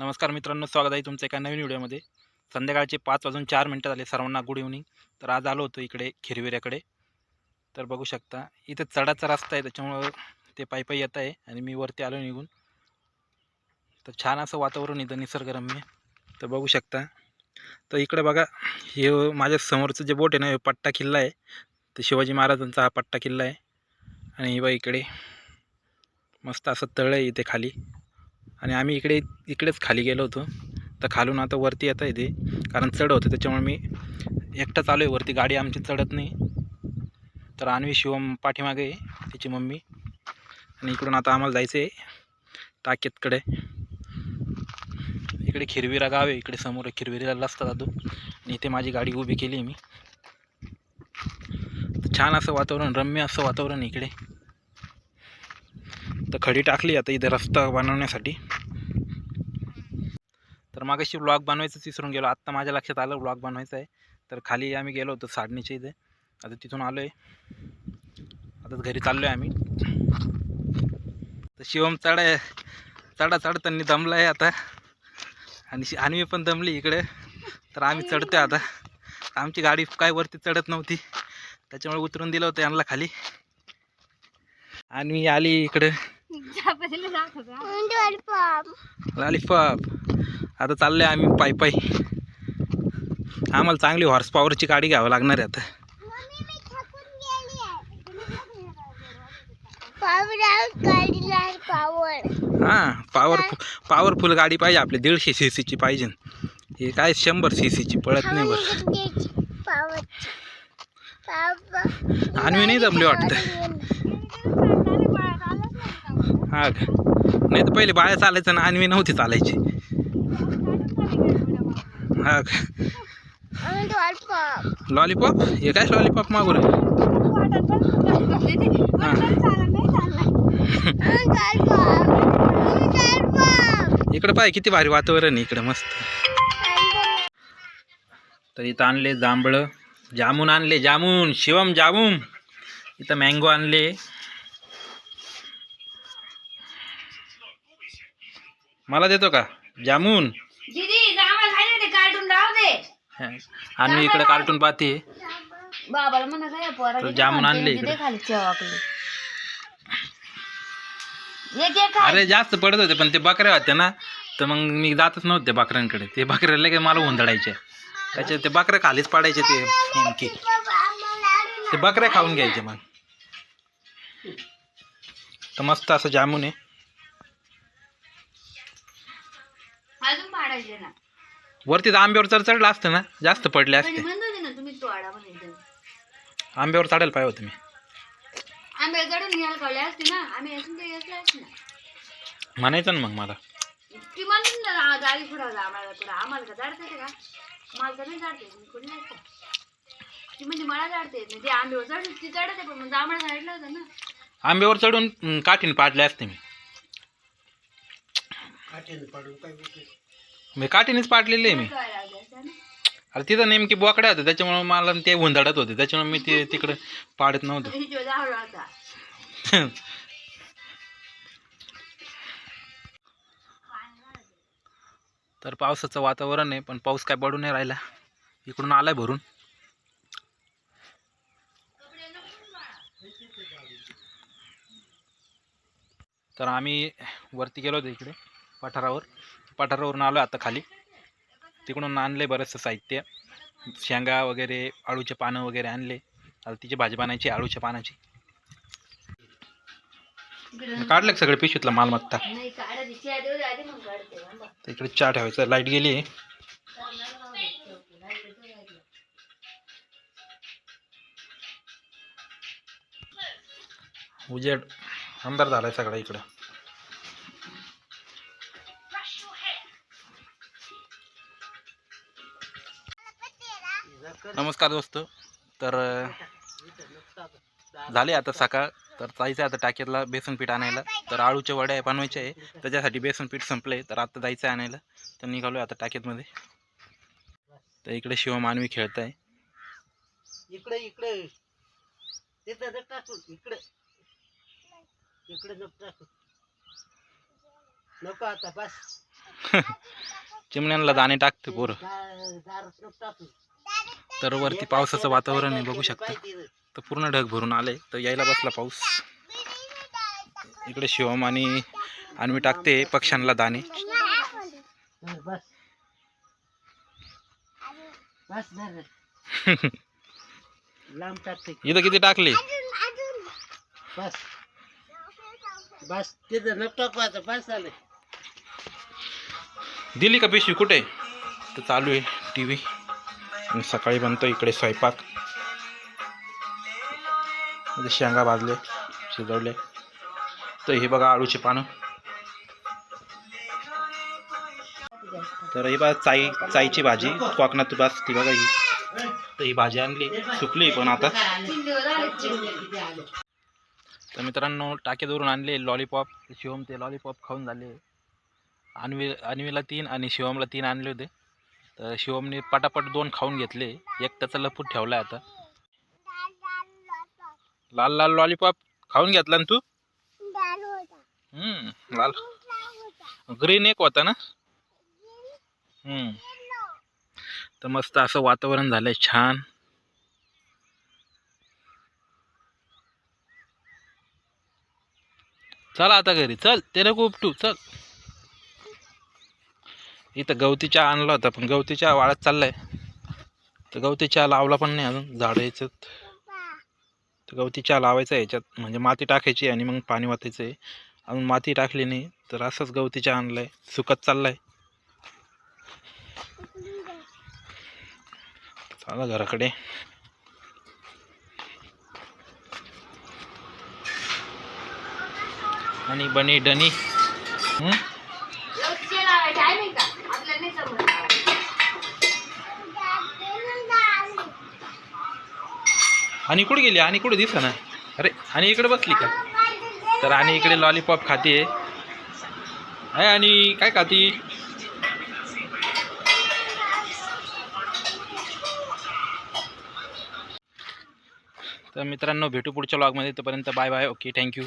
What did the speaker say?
नमस्कार मित्रांनो स्वागत आहे तुमचं एका नवीन व्हिडिओमध्ये. संध्याकाळचे पाच वाजून चार मिनटं झाले सर्वांना गुड इव्हनिंग तर आज आलो होतो इकडे खिरविऱ्याकडे. तर बघू शकता इथं चढाचा रस्ता आहे त्याच्यामुळं ते पायी पायी येत आहे आणि मी वरती आलो निघून. तर छान असं वातावरण इथं निसर्गरम्य. तर बघू शकता. तर इकडे बघा हे माझ्या समोरचं जे बोट आहे ना हे पट्टा किल्ला आहे. तर शिवाजी महाराजांचा हा पट्टा किल्ला आहे. आणि बघा इकडे मस्त असं तळ आहे इथे खाली. आणि आम्ही इकडे इकडेच खाली गेलो होतो. तर खालून आता वरती येता येते. कारण चढ होतं त्याच्यामुळे मी एकटाच आलो आहे वरती गाडी आमची चढत नाही. तर आणवी शिवम पाठीमागे आहे तिची मम्मी. आणि इकडून आता आम्हाला जायचं आहे टाकेतकडे. इकडे खिरविरा गाव आहे. इकडे समोर खिरविरीला रस्ता जातो. आणि इथे माझी गाडी उभी केली आहे मी. छान असं वातावरण रम्य असं वातावरण इकडे. तर खडी टाकली आता इथे रस्ता बनवण्यासाठी. तर मागाशी ब्लॉग बनवायचं विसरून गेलो. आत्ता माझ्या लक्षात आलं ब्लॉग बनवायचं आहे. तर खाली आम्ही गेलो होतो साडणीच्या इथे. आता तिथून आलो आहे आता घरी चाललो आहे आम्ही. तर शिवम चढ चढा चढताना दमला आहे आता. आणि शि- पण दमली इकडे. तर आम्ही चढतो आता. आमची गाडी काय वरती चढत नव्हती. त्याच्यामुळे उतरून दिलं होतं यांना खाली. आणि आली इकडे. लॉलीपॉप आता चाललोय आम्ही पायी पायी. आम्हाला चांगली हॉर्स पॉवरची गाडी घ्यावं लागणार आहे आता. हां पॉवर पॉवरफुल गाडी पाहिजे आपली दीडशे सी सीची पाहिजे. हे काय शंभर सी सीची पळत नाही बरं. अन्वी नाही जमली वाटतं. हा का? नाही तर पहिले बाया चालायचं ना अन्वी नव्हती चालायची. हा का? लॉलीपॉप हे काय लॉलीपॉप मागू रे इकडं पाय किती भारी वातावरण आहे इकडं मस्त. तर इथं आणले जांभळं. जामून आणले जामून. शिवम जामून. इथं मँगो आणले. मला देतो का? जामून. आणि इकडे कार्टून पाहते. बाबाला म्हणा काय जामून आणले इकडे. अरे जास्त पडत होते पण ते बकऱ्या होत्या ना तर मग मी जातच नव्हते बकऱ्यांकडे. ते बकऱ्या लगेच मला हुंदडायचे त्याचे ते बकऱ्या खालीच पाडायचे ते नेमके. ते बकऱ्या खाऊन घ्यायचे मग. तर मस्त असं जामून आहे. ना. वरती तर आंब्यावर चढ चढलं असतं ना जास्त पडले म्हणजे असते. म्हणत होते ना तुम्ही आंब्यावर चढायला पाहिजे होतं मी. आंबे गडून घ्यायला कळले असते ना आम्ही असून ते असले असते ना. म्हणायचं ना मग मला. ती म्हणून ना गाडी पुढं आम्हाला पुढं आम्हाला का जाडता येते का? मला तर नाही जाडते मी कुठे नाही का? ती म्हणजे मला जाडते येत नाही ती आंब्यावर चढ ती चढते पण होता ना. आंब्यावर चढून अं, काठीने पाडले असते मी. मी काठीनेच पाडलेले आहे मी. अरे तिथं नेमकी बोकड्या होत्या त्याच्यामुळे मला ते हुंदडत होते त्याच्यामुळे मी ते तिकडे पाडत नव्हतं. तर पावसाचं वातावरण आहे पण पाऊस काय पडू नाही राहिला. इकडून आलाय भरून. तर आम्ही वरती गेलो होतो इकडे पठारावर. पठारावरून आलो आता खाली. तिकडून आणले बरंचसं साहित्य. शेंगा वगैरे आळूचे पानं वगैरे आणले. आता तिची भाजी बनायची आळूच्या पानाची. काढलं सगळे पिशवीतला मालमत्ता? इकडे चहा ठेवायचा. लाइट गेली. आहे उजेड. अंधार झालाय सगळा इकडं. नमस्कार दोस्त. तर झाले आता सकाळ तर जायचं आता टाक्यातला बेसन पीठ आणायला. तर आळूच्या वड्या बनवायच्या आहे. त्याच्यासाठी बेसन पीठ संपलं. तर आता जायचं आहे आणायला. तर निघालो आता टाक्यातमध्ये तर इकडे शिवमानवी खेळत आहे इकडे इकडे. इकडे. इकडे नको आता बस. चिमण्यांना दाणे टाकते पोरं. तर वरती पावसाचं वातावरण आहे बघू शकता. तर पूर्ण ढग भरून आले तर यायला बसला पाऊस. इकडे शिवम आणि आणि मी टाकते पक्ष्यांना दाणे. इथं किती टाकले? बस बस तिथं बस दिली का पिशवी? कुठे? तर चालू आहे टी व्ही सकाळी बनतो इकडे स्वयंपाक. शेंगा भाजले शिजवले. तर हे बघा आळूचे पानं. तर ही बघा चाई चाईची भाजी कोकणात बस ती बघा ही. तर ही भाजी आणली सुकली पण आता. तर मित्रांनो टाकेदवरून आणले लॉलीपॉप शिवम ते लॉलीपॉप खाऊन झाले. अनवी अनवीला तीन आणि शिवमला तीन आणले होते. तर शिवमने पटापट दोन खाऊन घेतले. एक त्याचा लपूट ठेवला आता. लाल लाल लॉलीपॉप खाऊन घेतला ना तू? हम्म, लाल. ग्रीन एक होता ना? हम्म. तर मस्त असं वातावरण झालंय छान. चल आता घरी चल. ते नको उपटू चल. इथं गवती चहा आणला होता पण गवती चहा वाळत चाललाय. तर गवती चहा लावला पण नाही अजून झाडं याच्यात. तर गवती चहा लावायचा आहे याच्यात म्हणजे माती टाकायची आणि मग पाणी वाचायचं आहे. अजून माती टाकली नाही तर असंच गवती चहा आणलाय सुकत चाललाय. चला घराकडे. आणि बनी डनी. आणि कुठे गेली? आणि कुठे दिसा ना अरे आणि इकडे बसली का? तर आणि इकडे लॉलीपॉप खाते. आहे आणि काय खाती? तर मित्रांनो भेटू पुढच्या लॉगमध्ये तोपर्यंत बाय बाय ओके थँक्यू